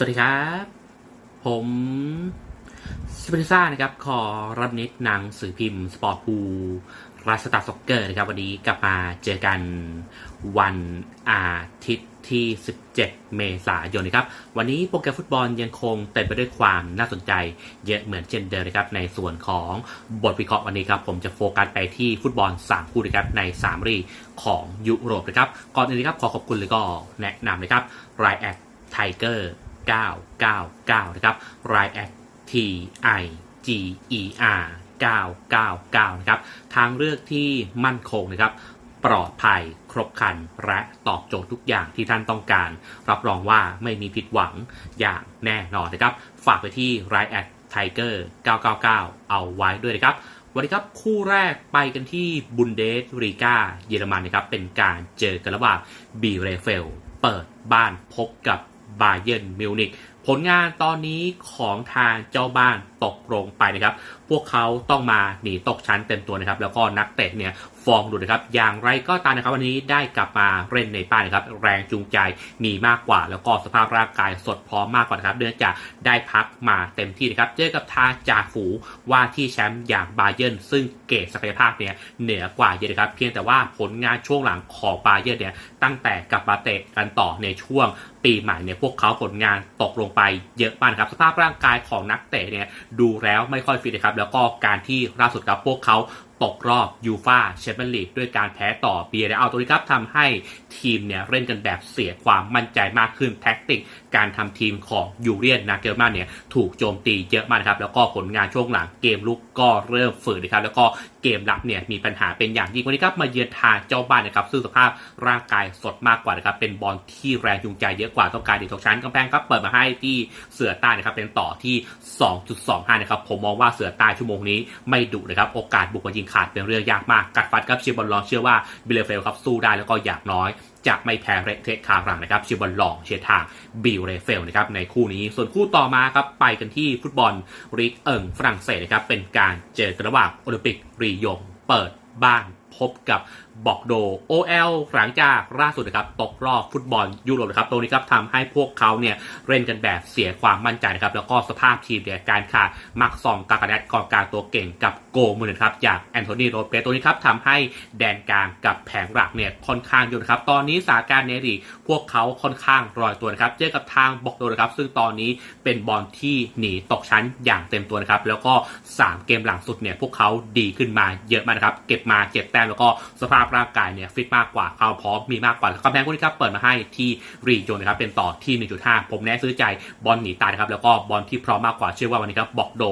สวัสดีครับ ผมสเปนซ่านะครับ ขอรับนิดหนังสือพิมพ์ สปอร์ตพูราสตาร์ซ็อกเกอร์นะครับ วันนี้กลับมาเจอกันวันอาทิตย์ที่ 17 เมษายนนะครับ วันนี้โปรแกรมฟุตบอลยังคงเต็มไปด้วยความน่าสนใจ เยอะเหมือนเช่นเดิมนะครับ ในส่วนของบทวิเคราะห์วันนี้ครับ ผมจะโฟกัสไปที่ฟุตบอล 3 คู่นะครับ ใน 3 รีของยุโรปนะครับ ก่อนอื่นนะครับ ขอขอบคุณเลยก็แนะนำนะครับรายแอดไทเกอร์ 999 นะครับรายแอด T I G E R 999 นะครับ ทางเลือกที่มั่นคงนะครับ ปลอดภัยครบครัน และตอบโจทย์ทุกอย่างที่ท่านต้องการ รับรองว่าไม่มีผิดหวังอย่างแน่นอนนะครับ ฝากไปที่รายแอดไทเกอร์999 เอาไว้ด้วยนะครับวันนี้ครับคู่แรกไปกันที่บุนเดสรีกาเยอรมันนะครับเป็นการเจอกันระหว่างบีเรเฟล เปิดบ้านพบกับ บาเยิร์นมิวนิกผลงานตอนนี้ของทางเจ้าบ้านตกลงไปนะครับ พวกเขาต้องมาหนีตกชั้นเต็มตัวนะครับ แล้วก็นักเตะเนี่ยฟอร์มดูนะครับ อย่างไรก็ตามนะครับ วันนี้ได้กลับมาเล่นในบ้านนะครับ แรงจูงใจมีมากกว่า แล้วก็สภาพร่างกายสดพร้อมมากกว่านะครับเนื่องจากได้พักมาเต็มที่นะครับเจอกับทาจ่าฝูว่าที่แชมป์อย่างบาเย r n ซึ่งเกรดศักยภาพเนี่ยเหนือกว่าเยอะนะครับ เพียงแต่ว่าผลงานช่วงหลังของบาเย r n เนี่ยตั้งแต่กลับมาเตะกันต่อในช่วงปีใหม่เนี่ยพวกเขาผลงานตกลงไปเยอะมากครับสภาพร่างกายของนักเตะเนี่ยดูแล้วไม่ค่อยฟิตนะครับ แล้วก็การที่ล่าสุดครับพวกเขาตกรอบยูฟาแชมเปี้ยนลีกด้วยการแพ้ต่อเบียร์เอาตัวนี้ครับทำให้ทีมเนี่ยเล่นกันแบบเสียความมั่นใจมากขึ้นแท็กติก การทำทีมของยูเรียนนาเกลมาเนี่ยถูกโจมตีเยอะมากนะครับ แล้วก็ผลงานช่วงหลังเกมลุกก็เริ่มฝืนนะครับแล้วก็เกมรับเนี่ยมีปัญหาเป็นอย่างยิ่งวันนี้ครับมาเยือนทางเจ้าบ้านนะครับซึ่งสภาพร่างกายสดมากกว่านะครับเป็นบอลที่แรงจูงใจเยอะกว่าต้องการดีตกชั้นกำแพงครับเปิดมาให้ที่เสือใต้นะครับเป็นต่อที่ 2.25 นะครับผมมองว่าเสือใต้ชั่วโมงนี้ไม่ดุนะครับโอกาสบุกมายิงขาดเป็นเรื่องยากมากกัดฟัดครับเชียร์บอลลองเชื่อว่าบิเลเฟลครับสู้ได้แล้วก็อยากน้อยจะไม่แพ้เรเทคคารังนะครับชียร์บอลลองเชียร์ทางบิลเรเฟลนะครับในคู่นี้ส่วนคู่ต่อมาครับไปกันที่ฟุตบอลลีกเอิงฝรั่งเศสนะครับเป็นการเจอกันระหว่างโอลิมปิกรียงเปิดบ้านพบกับ บอกโด OL หลังจากล่าสุดนะครับตกรอบฟุตบอลยุโรปนะครับตรงนี้ครับทำให้พวกเขาเนี่ยเล่นกันแบบเสียความมั่นใจนะครับแล้วก็สภาพทีมเนี่ยการขาดมักซองกากาเนตกองกลางตัวเก่งกับโกมือนะครับจากแอนโทนีโรเปสตัวนี้ครับทำให้แดนกลางกับแผงหลักเนี่ยค่อนข้างอยู่นะครับตอนนี้สถานการณ์ในลีกพวกเขาค่อนข้างรอยตัวนะครับเจอกับทางบอกโดนะครับซึ่งตอนนี้เป็นบอลที่หนีตกชั้นอย่างเต็มตัวนะครับแล้วก็ 3 เกมหลังสุดเนี่ยพวกเขาดีขึ้นมาเยอะมากนะครับเก็บมาเจ็ดแต้มแล้วก็สภาพร่างกายเนี่ยฟิตมากกว่าความพร้อมมีมากกว่ากำแพงคู่นี้ครับเปิดมาให้ที่รีโจนนะครับเป็นต่อที่ 1.5 ผมแนะซื้อใจบอลหนีตายนะครับแล้วก็บอลที่พร้อมมากกว่าเชื่อว่าวันนี้ครับบอกโด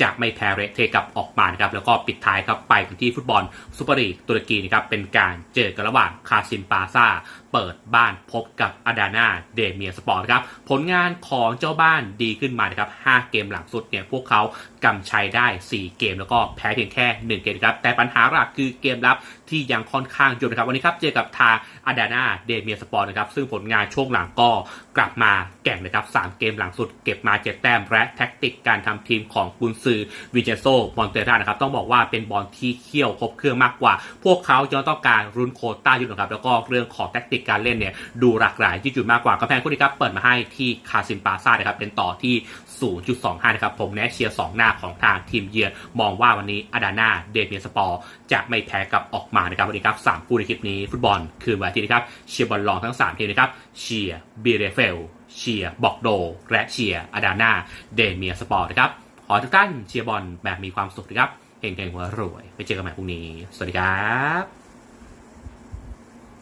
จะไม่แพ้เรเทกับออกมานะครับแล้วก็ปิดท้ายครับไปที่ฟุตบอลซูเปอร์ลีกตุรกีนะครับเป็นการเจอกันระหว่างคาซิมปาซา เปิดบ้านพบกับอาดานาเดเมียสปอร์ตครับผลงานของเจ้าบ้านดีขึ้นมานะครับ 5 เกมหลังสุดเนี่ยพวกเขากำชัยได้ 4 เกมแล้วก็แพ้เพียงแค่ 1 เกมครับ แต่ปัญหาหลักคือเกมรับที่ยังค่อนข้างยนนะครับ วันนี้ครับเจอกับทางอาดานาเดเมียสปอร์ตนะครับ ซึ่งผลงานช่วงหลังก็กลับมาแก่งนะครับ 3 เกมหลังสุดเก็บมา7แต้มและแท็กติกการทำทีมของกุนซือวิเจโซมอนเตรานะครับ ต้องบอกว่าเป็นบอลที่เขี้ยวครบเครื่องมากกว่า พวกเขาจะต้องการรุนโคต้าอยู่นะครับแล้วก็เรื่องของแท็กติกการเล่นเนี่ยดูหลากหลายที่จุดมากกว่ากำแพงคู่นี้ครับเปิดมาให้ที่คาซิมปาซานะครับเป็นต่อที่ 0.25 นะครับผมแนะเชียร์ 2 หน้าของทางทีมเยือนมองว่าวันนี้อาดานาเดเมียสปอร์จะไม่แพ้กับออกมานะครับวันนี้ครับ 3 คู่ในคลิปนี้ฟุตบอลคืนวันอาทิตย์นะครับเชียร์บอลลองทั้ง 3 ทีมนะครับเชียร์บีเรเฟลเชียร์บอกโด และเชียร์อาดานาเดเมียสปอร์นะครับขอทุกท่านเชียร์บอลแบบมีความสุขนะครับเฮงๆหัวรวย ไปเจอกันใหม่พรุ่งนี้ สวัสดีครับ